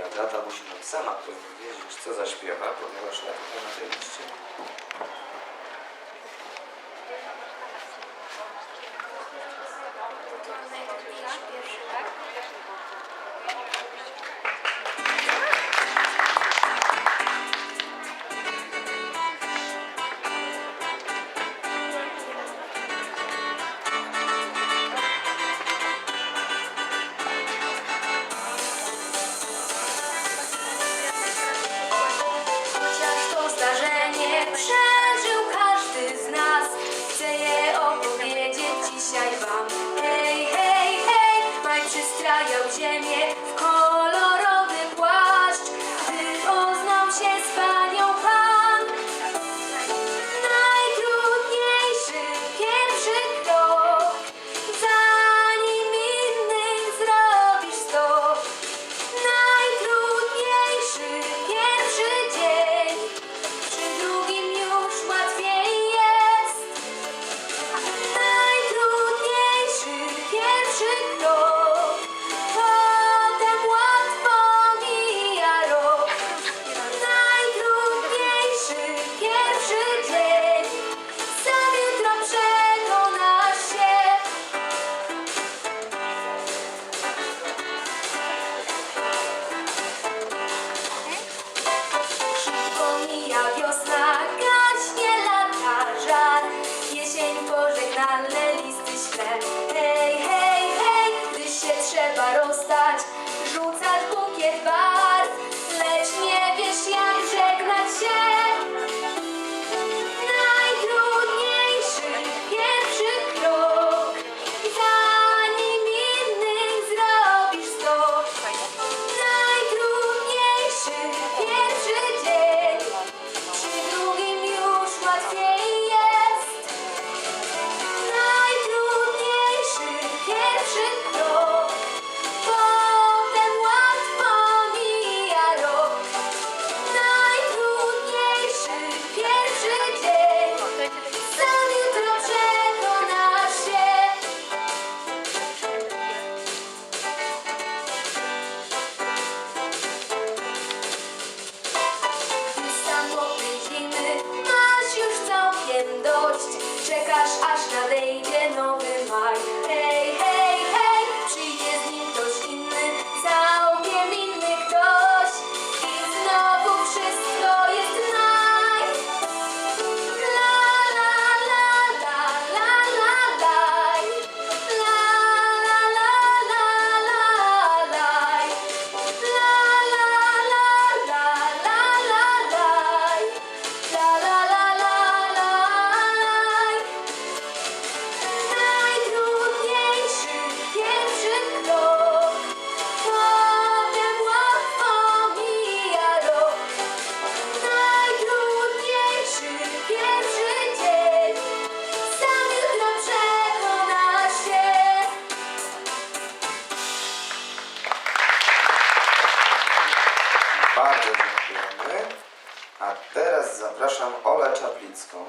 I Agata musi nam sama powiedzieć, co zaśpiewa, ponieważ na przeżył każdy z nas. Chcę je opowiedzieć dzisiaj wam. Hej, hej, hej, maj przystrajał ziemię. should czekasz aż nadejdzie. A teraz zapraszam Olę Czaplicką.